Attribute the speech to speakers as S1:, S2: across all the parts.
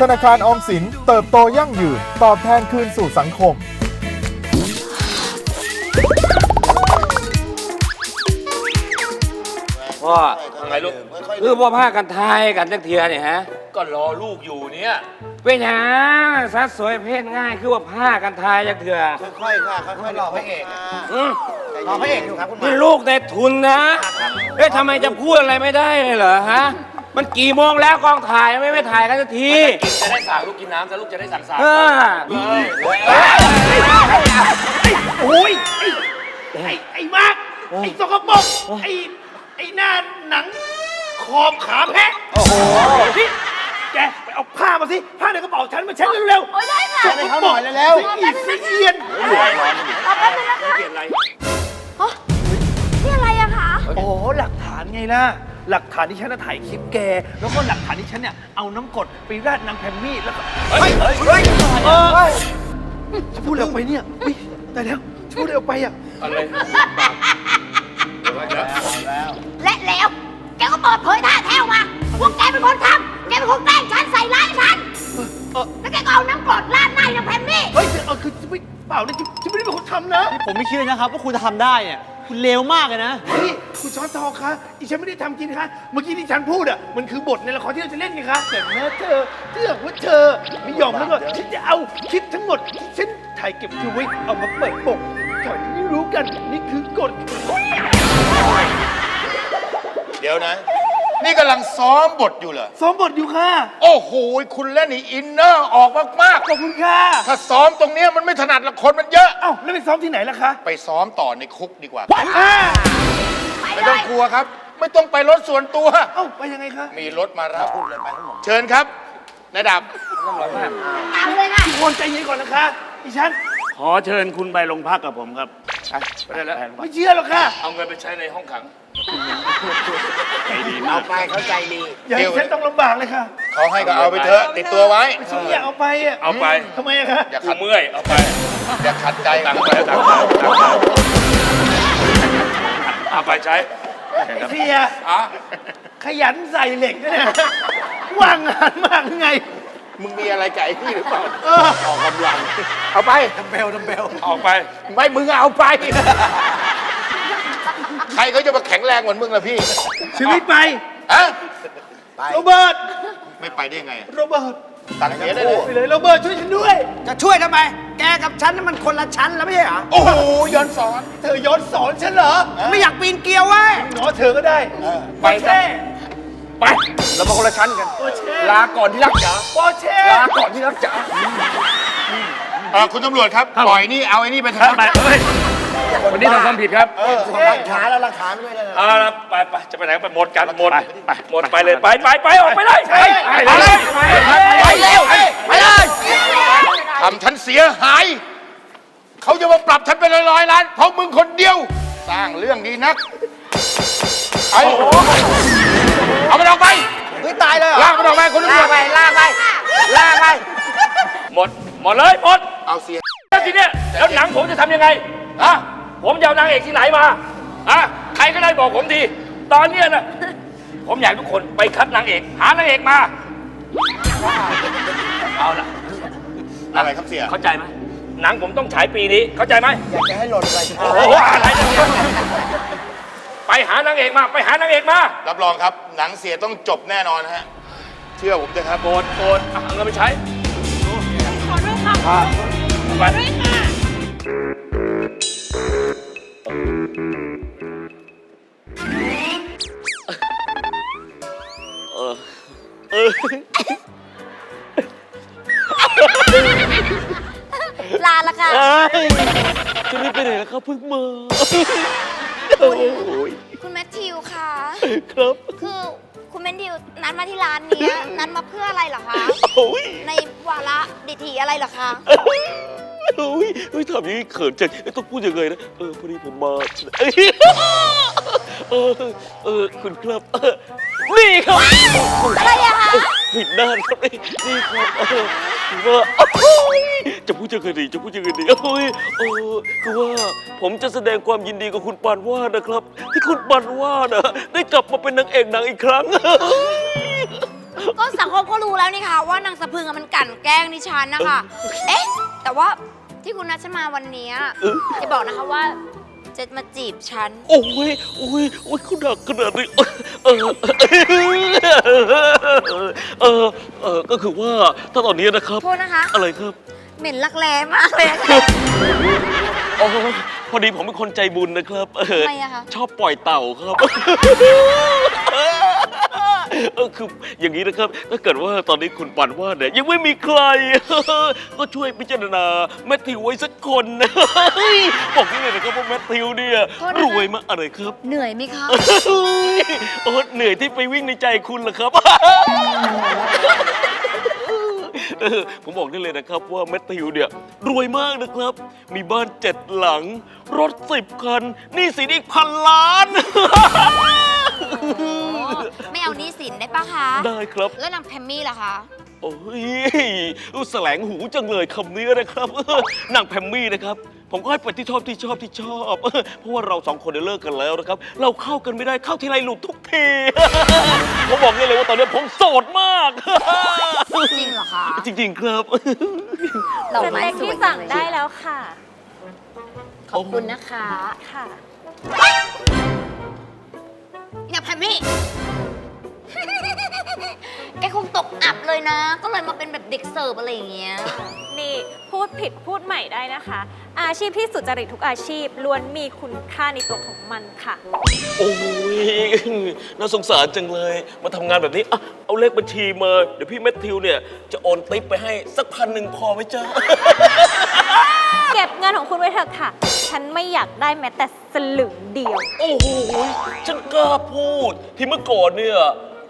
S1: ธนาคารออมสินเติบโตยั่งยืน ตอบแทนคืนสู่สังคม
S2: พ่อไงลูก คือพ่อพากันทายกันจักเทียเนี่ยฮะ
S3: ก็รอลูกอยู่เนี่ย
S2: เป็นหยังสัดสวยเพศง่ายคือว่าผ้ากันทายจักเถื่อ
S4: ค่อยๆค่ะค่อยๆรอพระเอกอะ
S2: อืม
S4: รอพระเอกอยู่ครับคุณห
S2: นี่
S4: มา
S2: ลูกได้ทุนนะเอ๊ะทำไมจะพูดอะไรไม่ได้เลยเหรอฮะ มันกี่โมงแล้วกองถ่ายไม่ไม่ถ่ายกันสักที
S3: กินจะได้สั่งลูกกินน้ำจะลูกจะได้สั่งสาร
S2: เออ
S3: โอ้ยไอ้ไอ้ไอ้มาร์กไอ้สกปรกไอ้ไอ้หน้าหนังขอบขาแพะโอ้โหนี่แกไปเอาผ้ามาสิผ้าในกระเป๋าฉันมาเช็ดเร็ว
S5: โอ้ยได้ค่ะ
S3: ๆสกปรกแล้วอีกสิเอียน
S5: เอาแป๊บนึงนะคะ
S3: เกลียดอะไร
S5: ฮะนี่อะไรอะคะ
S3: โอ้โหหลักฐานไงล่ะ หลักฐานที่ฉันน่ะถ่ายคลิปแก แล้วก็หลักฐานที่ฉันเนี่ยเอาน้ำกรดไปราดนางแพมมี่แล้วก็เฮ้ยเฮ้ยเฮ้ยเออจะพูดอะไรออกไปเนี่ยอุ๊ยตายแล้วจะพูดอะไรออกไปอะ
S5: และแล้วแกก็เปิดเผยท่าแท้ออกมาว่าแกเป็นคนทำแกเป็นคนแกล้งฉันใส่ร้ายฉัน
S3: เออ
S5: แล้วแกก็เอาน้ำกรดราดหน้าน้ำแพมมี่
S3: เฮ้ยเออคือไม่เปล่านะฉันฉันไม่ได้เป็นคนทำนะ
S4: ผมไม่เชื่อนะครับว่าคุณจะทำได้เนี่ย คุณเลวมากเลยนะ
S3: นี่คุณช้อนทองคะอีฉันไม่ได้ทำจริงนะคะเมื่อกี้ที่ฉันพูดอะมันคือบทในละครที่เราจะเล่นไงคะแต่แม้เธอเลือกว่าเธอไม่ยอมแล้วก็ฉันจะเอาคลิปทั้งหมดที่ฉันถ่ายเก็บเธอไว้เอามาเปิดปกก่อนที่ไม่รู้กันนี่คือกฎ
S6: เดี๋ยวนะ นี่กำลังซ้อมบทอยู่เหรอ
S3: ซ้อมบทอยู่ค่ะ
S6: โอ้โห คุณเล่นนี่อินเนอร์ออกมาก
S3: ขอบคุณค่ะ
S6: ๆ ถ้าซ้อมตรงเนี้ยมันไม่ถนัดละคนมันเยอะ
S3: เอ้าแล้วไปซ้อมที่ไหนล่ะคะ
S6: ไปซ้อมต่อในคุกดีกว่า
S3: อ่า
S5: ไป
S6: ไม่
S5: เล
S6: ต้อง
S5: ย
S6: กลัวครับ ไม่ต้องไปรถส่วนตัว
S3: เอ้าไปยังไงคะ
S6: มีรถมารับเชิญครับนายดับ
S5: ตามเลยค่ะ
S3: ทุกคนใจเย็นก่อนนะคะอีฉัน
S7: ขอเชิญคุณไปโรงพักกับผมครับ
S3: ไปได้แล้วไม่เชื่อหรอกค่ะ เอาเงินไปใช้ในห้องขัง
S7: ใจดีมาก
S4: ไปเข้าใจดี
S3: อย่าให้ฉันต้องลำบากเลยค่ะ
S6: เขาให้ก็เอาไปเถอะติดตัวไว้
S3: ฉันไม่อยากเอาไปอะ
S7: เอาไป
S3: ทำไมอะคะ
S6: อย่า
S7: กู
S6: ขัด
S7: เมื่อยเอาไป
S6: อย่าขัดใจ
S7: ตังค์ไปตังค์ไปตังค์ไปเอาไปใช้
S3: เสียขยันใส่เหล็กนะเนี่ยว่างงานมากไง
S6: มึงมีอะไรกับไอ้นี่หรือเปล่า
S3: เออ
S6: ออกกำลัง เอาไป
S3: เบลดัมเบล
S7: ออกไป
S6: ไม่มึงเอาไป ใครเขาจะมาแข็งแรงเหมือนมึงล่ะพี่
S3: ชีวิตไป
S6: ฮะ
S3: โรเบิร์ต
S6: ไม่ไปได้ไง
S3: โรเบิร์ต
S6: ตัดเสียได้เลย
S3: ไปเลยโรเบิร์ตช่วยฉันด้วย
S4: จะช่วยทำไม แกกับฉันนั่นมันคนละชั้นแล้วไม่ใช่เหรอ
S6: โอ้โหย้อนสอน
S3: เธอย้อนสอนฉันเหรอ
S4: ไม่อยากปีนเกลียวเว้ย
S3: หนอเธอก็ได้
S7: ไป
S3: ปอร์
S7: ซะ
S3: เช่
S7: ไป เรามาคนละชั้นกัน
S3: ปอร์เช่
S7: ลาก่อนที่รักจ๋า
S3: ปอร์เช่
S7: ลาก่อนที่รักจ๋า
S6: เอ่อคุณตำรวจครับ ปล่อยนี่เอาไอ้นี่ไป
S7: ครับ
S6: ทำ
S7: ไปเฮ้ยวันนี้ทำความผิดครับ
S4: หลักฐานแล้วหลักฐานด้วยนะ
S7: เอาละไปไปจะไปไหนไปหมดกันหมดไปหมดไปเลยไปไปไปออกไปเลยไปไปเลยไปเร็ว
S6: ไปเลยทำฉันเสียหาย เขาจะมาปรับฉันเป็นร้อยๆล้าน เพราะมึงคนเดียว สร้างเรื่องดีนักไปเอามัน ออกไป
S4: เฮ้ยตายเลยเหรอ
S6: ลากมันออกไปคุณตำรวจ
S4: ลากไปลากไปลากไป
S7: หมด หมดเลยหมด
S6: เอาเสีย
S7: แล้วทีเนี้ยแล้วหนังผมจะทำยังไงอะผมจะเอานางเอกที่ไหนมาอะใครก็ได้บอกผมทีตอนเนี้ยนะผมอยากให้ทุกคนไปคัดนางเอก หานางเอกมาเอาละ
S6: อะไรครับเสีย
S7: เข้าใจไหมหนังผมต้องฉายปีนี้เข้าใจไหม
S4: อยากจะให้หล่นไป
S7: โอ้โหอะไรเนี่ย ไปหานางเอกมา ไปหานางเอกมา
S6: รับรองครับ หนังเสียต้องจบแน่นอนนะฮะ เชื่อผมเถอะครับ
S7: โกรธโกรธอะเอาเงินไปใช้
S5: ขอด้วยค่ะ
S7: ไป
S5: ด้วยค่ะ ลาละค่ะ
S4: จะรีบไปไหนแล้วครับเพิ่งมา
S5: เหรอคะเฮ้
S8: ยเฮ้ยทำอย่างนี้เขินจังเอ้ยต้องพูดยังไงนะ เออพอดีผมมาเอ้ยเออเออคุณครับเออนี่ครับ
S5: อะไรอะคะ
S8: ผิดด้านครับนี่นี่ครับเออคือว่าโอ้ยจะพูดยังไงดีจะพูดยังไงดีโอ้ยเออคือว่าผมจะแสดงความยินดีกับคุณปานวาดนะครับ ที่คุณปานวาดนะได้กลับมาเป็นนางเอกหนังอีกครั้ง
S5: ก็สังคมก็รู้แล้วนี่ค่ะ ว่านางสะพรึงอะมันกลั่นแกล้งดิฉันนะคะ เอ๊ะ แต่ว่าที่คุณนัดฉันมาวันเนี้ยจะบอกนะคะว่าจะมาจีบฉัน
S8: โอ้ย โอ้ย โอ้ยเขาดักขนาดนี้เออเออ เออ ก็คือว่าถ้าตอนนี้นะครับ
S5: โทษนะคะ
S8: อะไรครับ
S5: เหม็นรักแร้มากเลยอะค่ะ
S8: อ๋อพอดีผมเป็นคนใจบุญนะครับเออ
S5: ทำไมอะคะ
S8: ชอบปล่อยเต่าครับ เออคืออย่างนี้นะครับ ถ้าเกิดว่าตอนนี้คุณปันว่าเนี่ยยังไม่มีใคร ก็ช่วยพิจารณาแมทธิวไว้สักคนนะบอกนี่เลยนะครับว่าแมทธิวเนี่ยรวยมากอะไรครับ
S5: เหนื่อยไหมคะ
S8: โอ้เหนื่อยที่ไปวิ่งในใจคุณเหรอครับ เออผมบอกได้เลยนะครับว่าแมทธิวเนี่ยรวยมากนะครับ มีบ้านเจ็ดหลัง รถสิบคันหนี่สินอีกพันล้าน
S5: ไม่เอาหนี้สินได้ปะคะ
S8: ได้ครับ
S5: แล้วนางแพมมี่ล่ะคะ
S8: โอ้ยแสลงหูจังเลยคำนี้นะครับนางแพมมี่นะครับ ผมก็ให้ไปที่ชอบที่ชอบที่ชอบเพราะว่าเราสองคนเนี่ยเลิกกันแล้วนะครับ เราเข้ากันไม่ได้เข้าทีไรหลุดทุกที ผมบอกได้เลยว่าตอนนี้ผมโสดมาก
S5: จริงเหรอคะ
S8: จริง ๆ ครับ
S5: ดอก
S9: ส
S5: ไม้
S9: เต็ก
S5: สวย
S9: ที่สั่งได้แล้วค่ะ
S5: ขอบคุณนะคะ
S9: ค่ะ
S5: นี่นางแพมมี่ แกคงตกอับเลยนะ ก็เลยมาเป็นแบบเด็กเสิร์ฟอะไรอย่างเงี้ย
S9: นี่พูดผิดพูดใหม่ได้นะคะ อาชีพที่สุจริตทุกอาชีพล้วนมีคุณค่าในตัวของมันค่ะ
S8: โอ้ยน่าสงสารจังเลย มาทำงานแบบนี้อะเอาเลขบัญชีมา เดี๋ยวพี่แมทธิวเนี่ย จะโอนติ๊ปไปให้สักพันหนึ่งพอไหมจ๊ะ
S9: เก็บเงินของคุณไว้เถอะค่ะ ฉันไม่อยากได้แม้แต่สลึงเดียว
S8: โอ้โห ฉันกล้าพูดที่เมื่อก่อนเนี่ย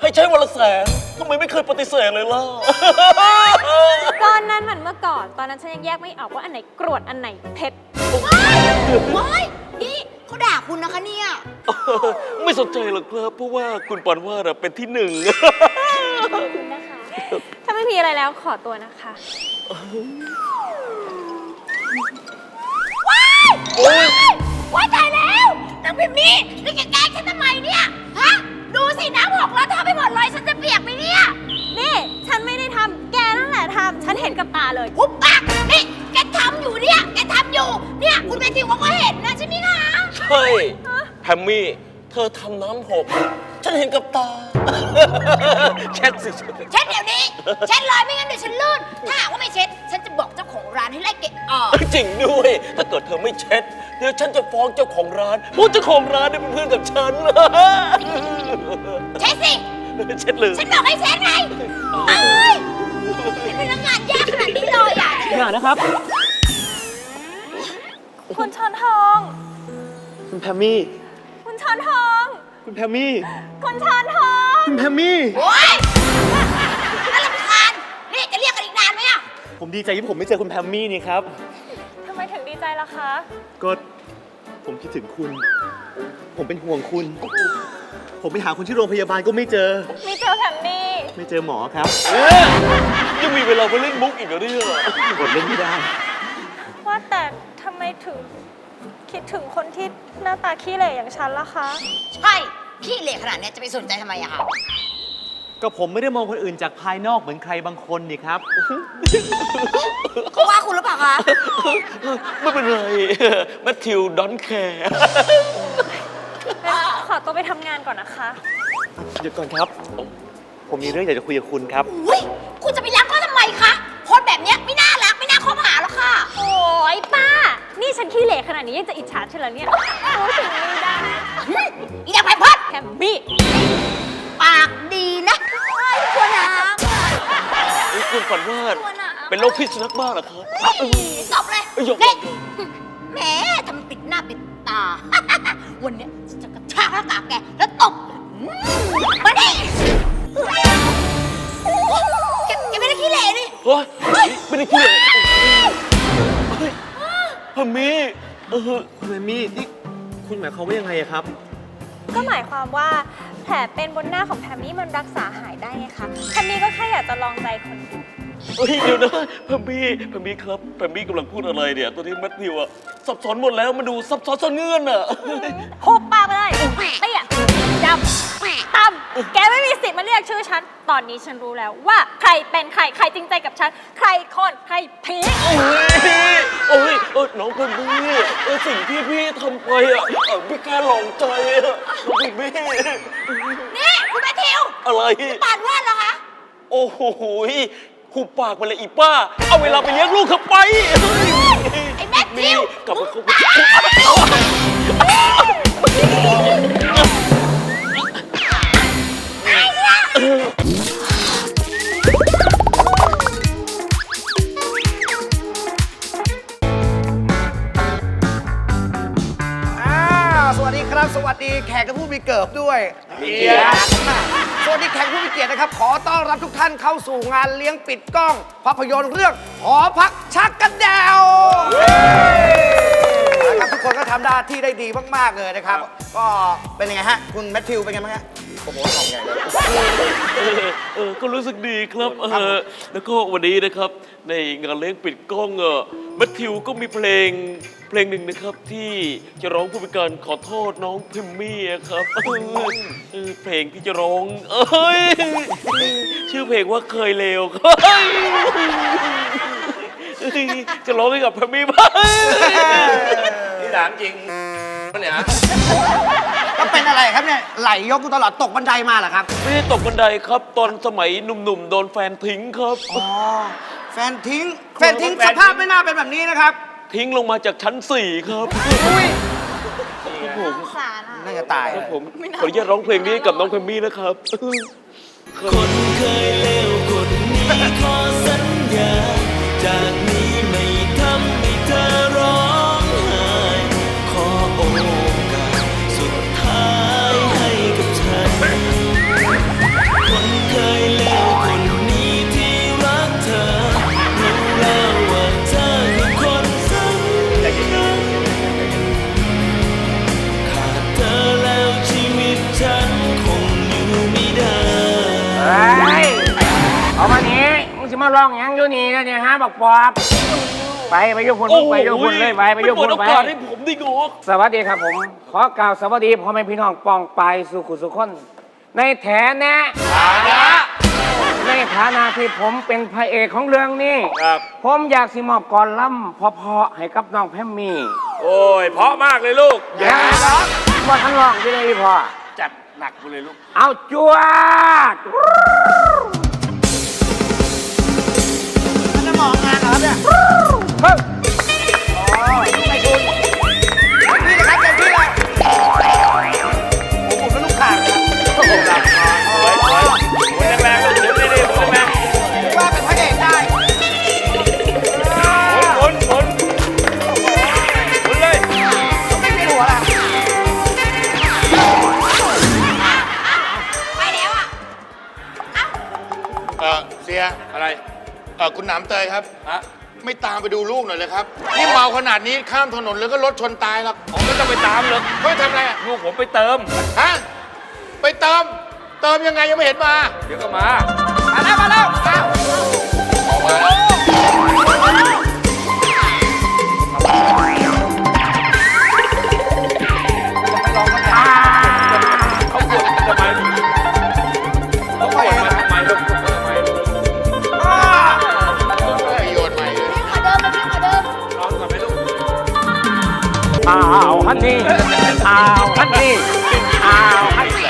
S8: ให้ใช้วันละแสนทำไมไม่เคยปฏิเสธเลยล่ะ
S9: ก้อนนั้นมันเมื่อก่อน ตอนนั้นฉันยังแยกไม่ออกว่าอันไหนกรวดอันไหนเพชร
S5: ว้ายนี่เขาด่าคุณนะคะเนี่ย
S8: ไม่สนใจหรอกครับ เพราะว่าคุณปานวาดอะเป็นที่หนึ่ง
S9: ขอบคุณนะคะ ถ้าไม่มีอะไรแล้วขอตัวนะคะ
S5: ว้ายว้ายว้ายตาย
S8: มมี่ เธอทำน้ำหก ฉันเห็นกับตาแค่สิ
S5: เช็ดเดี๋ยวนี้ เช็ดเลยไม่งั้นเดี๋ยวฉันลื่นถ้าหากว่าไม่เช็ด ฉันจะบอกเจ้าของร้านให้ไล่เกะออก
S8: จริงด้วย ถ้าเกิดเธอไม่เช็ด เดี๋ยวฉันจะฟ้องเจ้าของร้านเพราะเจ้าของร้านเนี่ยเป็นเพื่อนกับฉัน
S5: เช็ดสิ
S8: เช็ดเลย
S5: ฉันบอกให้เช็ดไงเอ้ยเป็นพนักงานยากขนาดนี้เลยอะ
S2: อย่านะครับ
S9: คุณช้อนทอง
S3: คุณแพมมี่
S9: คุณช้ อนทอง
S3: คุณแพมมี่
S9: คุณช้อนทอง
S3: คุณแพมมี่
S5: โอ๊ยน่ารำคาญนี่จะเรียกกันอีกนานไหมอะ
S3: ผมดีใจที่ผมไม่เจอคุณแพมมี่นี่ครับ
S9: ทำไมถึงดีใจล่ะคะ
S3: ก็ผมคิดถึงคุณ ผมเป็นห่วงคุณ ผมไปหาคุณที่โรงพยาบาลก็ไม่เจอ
S9: ไม่เจอแพมมี่
S3: ไม่เจอหมอครับ
S8: เอ๊ะยังมีเวลาไปเล่นมุกอีกเหรอเนี่ย
S3: กดเล่นไม่ได้
S9: ว่าแต่ทำไมถึง คิดถึงคนที่หน้าตาขี้เหร่อย่างฉันล่ะคะ
S5: ใช่ขี้เหล่ขนาดเนี้ยจะไปสนใจทำไมอะคะ
S3: ก็ผมไม่ได้มองคนอื่นจากภายนอกเหมือนใครบางคนนี่ครับ
S5: เขาว่าคุณหรือเปล่าคะ
S8: ไม่เป็นไร แมทธิวดอนแคร์
S9: งั้นขอตัวไปทำงานก่อนนะคะ
S3: เดี๋ยวก่อนครับ ผมมีเรื่องอยากจะคุยกับคุณครับ
S5: อุ้ยคุณจะไปรักเขาทำไมคะคนแบบเนี้ยไม่น่ารักไม่น่าคบหาหรอกค่ะ
S9: โอ้ยป้า นี่ฉันขี้เหร่ขนาดนี้ยังจะอิจฉาฉันเหรอเนี่ยรู้สึกไม่ได้
S5: อีนางไพพัด
S9: แพมมี่
S5: ปากดีนะไอ้ตัวน้
S8: นี่คุณฝันว่าำ
S5: ตัวน้ำ
S8: เป็นโรคพิษสุนัขบ้าเหรอครับ
S5: ตบเลย
S8: เอ้ยหยก
S5: นี่แหมทำปิดหน้าปิดตา วันเนี้ยฉันจะกระชากหน้ากากแกแล้วตบอืมมาดิแกแกไม่ได้ขี้เหร่นี่
S8: เฮ้ยไม่ได้พูดเลยเฮ้ย พะมีเออ
S4: คุณเอมี่นี่คุณหมายความว่ายังไงอะครับ
S9: ก็หมายความว่าแผลเป็นบนหน้าของแพมมี่มันรักษาหายได้ไงคะแพมมี่ก็แค่อยากจะลองใจคนดู
S8: เฮ้ยเดี๋ยวนะพะมีพะมีครับพะมีกำลังพูดอะไรเนี่ย ตัวที่แมทธิวอะซับซ้อนหมดแล้วมันดูซับซ้อนซ่อนเงื่อนอะ
S9: หุบปากไปเลยเตี้ยดำต่ำแกไม่มีสิทธิ์มาเรียกชื่อฉัน ตอนนี้ฉันรู้แล้วว่าใครเป็นใครใครจริงใจกับฉัน ใครโคนใครผี
S8: โอ้ยโอ้ยเออน้องพะมีเออสิ่งที่พี่ทำไปอะเออพี่แค่ลองใจอะน้องพะมี
S5: นี่คุณแมทธิว
S8: อะไร
S5: ปาดว่านเหรอคะ
S8: โอ้โห หุบปากมาเลยอีป้า เอาเวลาไปเลี้ยงลูกเธอไป
S5: ไอ้แมทธิว
S8: กลับมาคบ
S4: อ่าสวัสดีครับ สวัสดีแขกและผู้มีเกิบด้วยส วัสดีแขกผู้มีเกียรตินะครับ ขอต้อนรับทุกท่านเข้าสู่งานเลี้ยงปิดกล้อง ภาพยนตร์เรื่องหอพักชักกันแดวนะครับทุกคนก็ทำหน้าที่ได้ดีมาก ๆ เลยนะครับ ก็เป็นยังไงฮะ คุณแมทธิวเป็นไงบ้างฮะ โอ้โหทำไงเลย
S8: เออเออก็รู้สึกดีครับเออแล้วก็วันนี้นะครับ ในงานเลี้ยงปิดกล้องเออแมทธิวก็มีเพลงเพลงหนึ่งนะครับ ที่จะร้องผู้พิการขอโทษน้องพิมมี่อะครับเออเออเพลงที่จะร้องเอ้ยชื่อเพลงว่าเคยเลวครับเฮ้ยเอ้ยจะร้องให้กับพิมมี่บ้าง
S2: นี่ถามจริงปะเนี่ย
S4: ก็เป็นอะไรครับเนี่ย ไหลยกอยู่ตลอดตกบันไดมาเหรอครับ
S8: ไม่ได้ตกบันไดครับ ตอนสมัยหนุ่มๆ โดนแฟนทิ้งครับ
S4: อ๋อ แฟนทิ้ง แฟนทิ้งสภาพไม่น่าเป็นแบบนี้นะครับ
S8: ทิ้งลงมาจากชั้นสี่ครับ
S4: อุ้ย
S8: ครับผม
S5: สารอะ
S4: น่าจะตาย
S8: ครับผมขออนุญาตร้องเพลงนี้กับน้องแพมมี่นะครับ
S7: คนเคยเลวคนนี้ขอสัญญา ยังอยู่
S2: นี่นะเนี่ยฮะบอกปอบไปไปยกคนไปยกคนเลยไปไปยก
S8: เปิ
S2: ค
S8: ด
S2: น
S8: โอ
S2: ไป
S8: กาสให้ผมดิงอก
S2: สวัสดีครับผม ขอกล่าวสวัสดีพ่อแม่พี่น้องปองไปายสุขุสุขคน ในแถแนะในฐานะที่ผมเป็นพระเอกของเรื่องนี้
S8: ครับ
S2: ผมอยากสิมอบกรล่ำเพอๆให้กับน้องแพมมี่
S8: โอ้ย เพราะมากเลยลูก
S2: อย่าร้องว่าทั้งร้องไปเลยพ่อ
S8: จัดหนักไปเลยลูก
S2: เอาจวด
S4: จะมองงานเหรอครับเนี่ย
S2: เอ
S5: อ
S6: คุณหนามเตยครับ
S8: ฮะ
S6: ไม่ตามไปดูลูกหน่อยเลยครับ นี่เมาขนาดนี้ข้ามถนนแล้วก็รถชนตายหรอก
S8: ผมไม่ต้องไปตามหรอก
S6: เฮ้ยทำอะไรอะ
S8: ลูกผมไปเติม
S6: ฮะ ไปเติม เติมยังไงยังไม่เห็นมา
S8: เดี๋ยวก็มา
S4: มาแล้วมาแล้วมา
S6: ออกมาแล้ว
S5: อ้า
S2: วฮันนี่อ้าวฮันนี่อ้าวฮันนี่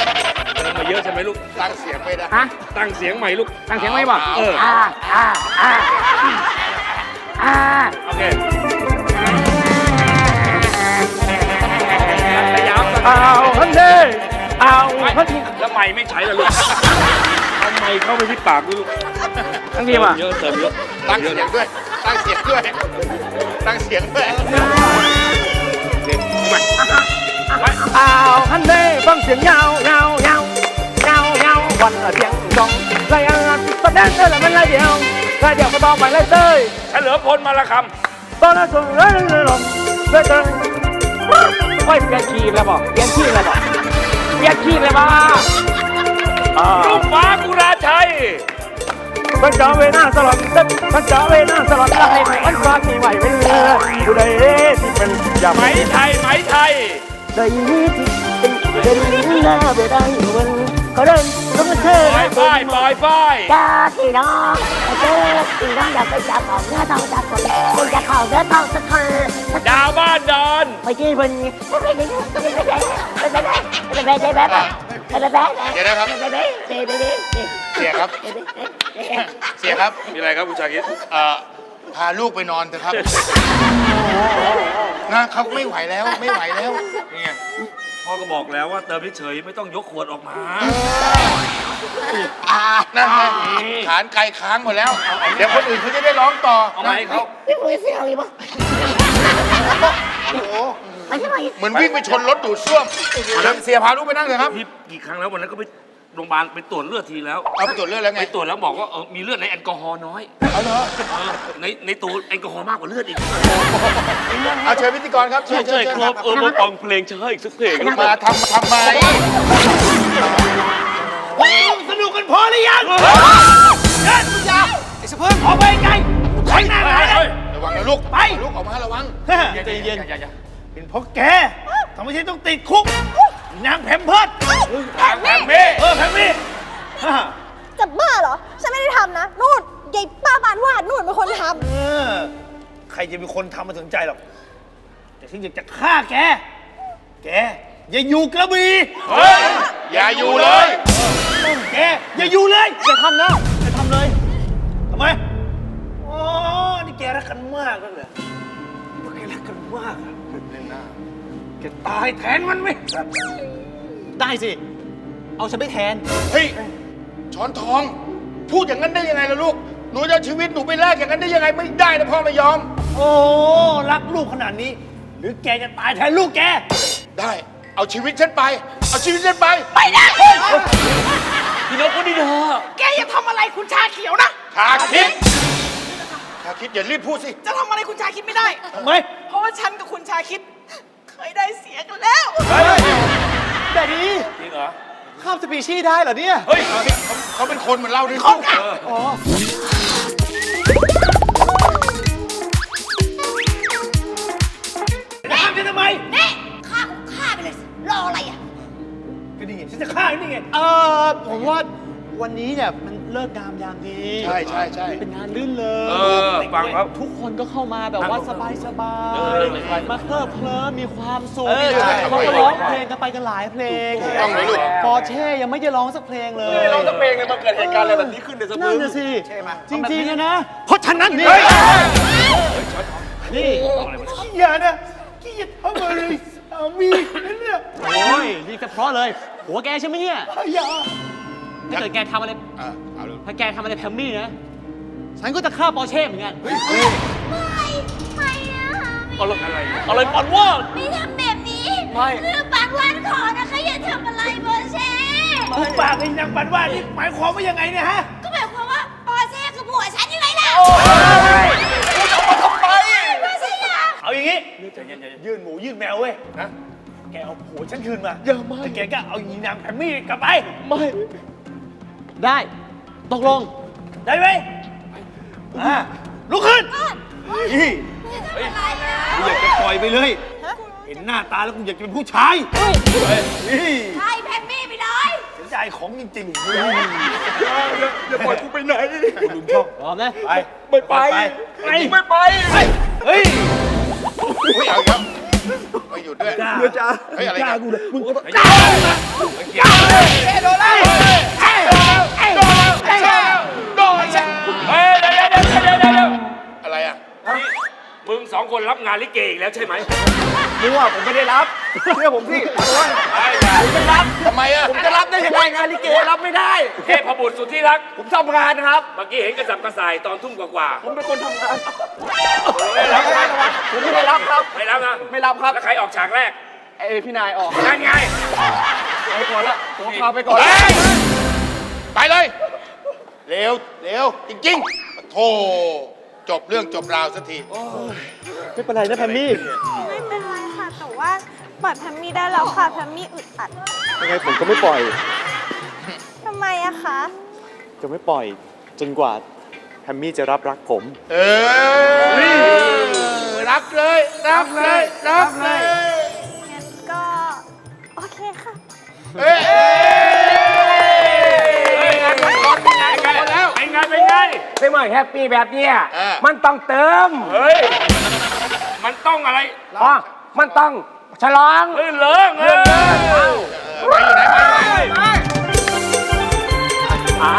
S8: มาเยอะใช่ไหมลูก
S6: ตั้งเสียงไม่ได้
S2: ฮะ
S8: ตั้งเสียงใหม่ลูก
S2: ตั้งเสียงไม่บอก
S6: เออ
S2: อ่าอ่าอ่าอ่า
S8: โอเคพยายาม
S2: อ้าวฮันนี่อ้าวฮันนี่
S8: แล้วไม่ไม่ใช้ละลูกทำไมเข้าไปที่ปากลูก
S2: ทั้งทีมอะ
S8: เยอะเติมเยอะ
S6: ตั้งเสียงด้วย ตั้งเสียงด้วย ตั้งเสียงด้วย
S2: อ้าวฮันนี่ฟังเสียงยาวยาวยาวยาวยาววันละเสียงกองไรอะแสดงเธอละมันละเดียวถ้าเดี๋ยวก็ต้องไปเลยเต้ย
S7: เฉลิมพลมาละค
S2: ตอนนั้นส่งเลยเลยหรอกเลยเต้ยค่อยเปลี่ยนคีย์แล้วบอกเปลี่ยนคีย์แล้วบอกเปลี่ยนคีย์เลยบ้าอ่าำ
S7: ลูกฟ้ากุราชัย
S2: ท่นจอเวหน้าสลัดท่านจอเวหน้าสลัดแล้วให้มันฟังมีไหวไว้เรือผู้ใดที่เป็นอย่า
S7: ไหม
S2: ไม่
S7: ไทยไหมไทย
S2: ได้ที่เป็นเดินหน้าไปได้มันเขาเดินต้องเธอ
S7: ปล่อยฝ้ายปล่อยฝ้าย
S10: จ้าพี่น้องเจ้าพี่น้องอยากไปจับของเนื้อทองจับคนคุณจะของเนื้อทองสักคน
S7: ดาวบ้านดอน
S10: ไปที่คนไปไปไปไปไปไปไปไป
S6: เดี๋ยวนะครับ เสียครับ เสียครับ
S7: มีอะไรครับคุณชาคิด
S6: อ่อพาลูกไปนอนเถอะครับนะเขาไม่ไหวแล้วไม่ไหวแล้ว
S7: นี่ไงพ่อก็บอกแล้วว่าเติมเฉยไม่ต้องยกขวดออกมา
S6: อานะฮะฐานไกลค้างหมดแล้ว เดี๋ยวคนอื่นเขาจะได้ร้องต่อ
S7: เอามห้เขา
S10: ไม่เคยเสียงอีกปะ
S6: โอ้โห
S10: ไปที่ไหน
S6: เหมือนวิ่งไปชนรถดูดซ่วมเสียพาลูกไปนั่งเถอะครับ
S7: พี่กี่ครั้งแล้ววันนั้นก็ไปโรงพยาบาลไปตรวจเลือดทีแล้ว
S6: เอาไปตรวจเลือดแล้วไง
S7: ไปตรวจแล้วบอกว่าเออมีเลือดในแอลกอฮอล์น้อย
S6: เอาเหรอ
S7: เออในในตัวแอลกอฮอล์มากกว่าเลือดอีก
S6: เอาเชิญพิธีกรครับเชิ
S7: ใช่
S6: ญเชิ
S7: ใช่
S6: ญ
S7: ครับเออมาฟังเพลงช้าอีกสักเพลง
S6: มาทำทำไม
S3: สนุกกันพอหรือยังเดินมึงอยาไอ้สะเพิ่งออกไปไกลใช้หน้าไหนเลย
S6: ระวังนะลูก
S3: ไป
S6: ลูกออกมาระวัง
S3: ใจเย็น เป็นเพราะแกทำให้ฉันต้องติดคุกนางแผมเพิร์ด
S7: แอมมี่
S3: เออแผมนี่ฮ่า
S9: จะบ้าเหรอ ฉันไม่ได้ทำนะ นู่นยายป้าบานวาดนู่นเป็นคนท
S3: เออใครจะเป็นคนทำมาสนใจหรอก แต่ฉันอยากจะฆ่าแก แก อย่าอยู่กระบี่
S6: เฮ้ย อย่าอยู่เลย
S3: แก อย่าอยู่เลย อย่าทำนะอย่าทำเลยทำไม อ๋อ นี่แกรักกันมากนั่นเหรอว่าแกรักกันมากอะแกตายแทนมันไหม
S11: ได้สิ เอาฉันไปแทน
S6: เฮ้ยช้อนทอง พูดอย่างนั้นได้ยังไงล่ะลูก หนูจะเอาชีวิตหนูไปแลกอย่างนั้นได้ยังไงไม่ได้นะพ่อไม่ยอม
S3: โอ้ รักลูกขนาดนี้ หรือแกจะตายแทนลูกแก
S6: ได้ เอาชีวิตฉันไป เอาชีวิตฉันไป
S7: พี่นกคนนี้เถอะ
S11: แกอย่าทำอะไรคุณชาเขียวนะ
S6: ชาคิด ชาคิดอย่ารีบพูดสิ
S11: จะทำอะไรคุณชาคิดไม่ได้
S3: ทำไม
S11: เพราะ ว่าฉันกับคุณชาคิด เคยได้เสียกันแล้ว
S7: แต่ดีจริงเหรอ
S11: ข้ามสปีชีส์ได้เหรอเนี่ย
S7: เฮ้ย
S6: เขาเป็นคนเหมือนเราด้วย
S11: คนค่ะ
S3: จะทำฉันทำไม
S5: นี่ฆ่ากูฆ่าไปเลยสิรออะไรอะ
S3: ก็นี่ไงฉันจะฆ่านี่ไง
S11: เออผมว่าวันนี้เนี่ยมันเลิกงามยามดี
S6: ใช่ใช่ใช่
S11: เป็นงาน ลื่นเล
S7: เอยอฟังครับ
S11: ทุกคนก็เข้ามาแบบว่าสบายสบา
S7: เอยอ
S11: มาเคลิบเคลิ้มมีความสุข
S7: เออใช่
S11: เขาก็ร้องเพลงกันไปกันหลายเพลง
S6: ถูกต้องเลยลูก
S11: ปอเช่ยังไม่ได้ร้องสักเพลงเลย
S7: ร้องสักเพลงเลยมันเกิดเหตุการณ์อะไรแบบนี้ขึ้นในส
S11: นั่
S7: มึ
S11: น
S7: ง
S11: น่ะสิจริงๆอะนะ
S3: เพราะฉะนั้นนี่
S11: นี่
S3: อย่านะขี้จะทำอะไรสามีนั่นเนี่ย
S11: โอ้ยนี่เฉพาะเลยหัวแกใช่ไหมเนี่ย
S3: อย่า
S11: ถ้าเกิดแกทำอะไร
S6: อะเอาลูก
S11: ถ้าแกทำอะไรแพมมี่นะ ฉันก็จะฆ่าปอเช่เหมือนกัน
S5: ไม่ไม่อะไม่
S7: อะไรอะไรอะไรปอนว่า
S5: ไม่ทำแบบนี้
S7: ไม่
S5: คือปานวานขอนะคะอย่าทำอะไรโบเช่
S3: คุณปากไอ้นางปันว่านี่หมายความว่ายังไงเนี่ยฮะ
S5: ก็หมายความว่าโบเช่คือผัวฉันยังไงล่ะ
S3: คุณเอามาทำไม
S5: โบเช่อย่า
S3: เอาอย่างงี้ยื่นหมูยื่นแมวเว้ยนะแกเอาผัวฉันคืนมาอย่ามาแกก็เอาอีนางแพมมี่กลับไป
S11: ไม่ได้ตกลง
S3: ได้ไหม อ่าลุกขึ้นนี่
S5: อย่าทำอะไรนะ
S3: กูอยากจะปล่อยไปเลย เห็นหน้าตาแล้วกูอยากจะเป็นผู้ชายนี่
S5: ใช่แพมมี่ไปเลย
S3: เสียใจของจริงๆอย่าปล่อยกูไปไหนกูลืมช่อง
S11: พร้อมนะ
S3: ไปไม่ไปไปไม่ไปเฮ้ย
S6: อุ้ยเอาอีกแล้วไม่หยุดด้วย
S3: จ้า
S6: เฮ้ยอะไร
S3: จ้า
S6: กัน
S3: กูเลยมึง
S6: จ้า
S3: โดนไล่โดนแล้วโดนแล้ว
S7: เฮ้ยเดี๋ยวเดี๋ยวเดี๋ยว เดี๋ยวเดี๋ยวเดี๋ยว
S6: อะไรอะ
S7: นี่มึงสองคนรับงานลิเกอีกแล้วใช่ไหม
S3: มั่วผมไม่ได้รับเชื่อผมสิ
S7: ไอ้ยา
S6: ทำไมอะ
S3: ผมจะรับได้ยังไงงานลิเกรับไม่ได้
S7: เทพบุตรสุดที่รัก
S3: ผมทำงานครับ
S7: เมื่อกี้เห็นกระสับกระส่ายตอนทุ่มกว่า
S3: ผมเป็นคนทำงาน
S7: ๆไม่รับนะ
S3: ผมไม่ได้รับครับ
S7: ไม่รับนะ
S3: ไม่รับครับ
S7: แล้วใครออกฉากแรก
S3: เอ้พี่นายออก
S7: นั่นไง
S3: ไปก่อนละผมพาไปก่อน
S6: เฮ้ยไปเลย เร็ว เร็ว จริง ๆ โธ่จบเรื่องจบราวสักที
S11: ไม่เป็นไรนะแพมมี่
S9: ไม่เป็นไรค่ะ แต่ว่าปล่อยแพมมี่ได้แล้วค่ะแพมมี่อึดอัด
S11: ยังไงผมก็ไม่ปล่อย
S9: ทำไมอะคะ
S11: จะไม่ปล่อย จนกว่าแพมมี่จะรับรักผม
S6: เออ รักเลย รักเลย รักเลย
S2: ไม่เมื่อแฮปปี้แบบเนี้ย
S6: เออ
S2: มันต้องเติม
S7: เฮ้ย มันต้องอะไร
S2: อ๋อมันต้องฉลอง
S7: ลื่นเลิงเออ
S6: ไปอยู่ไหนไปไหน
S2: อ่า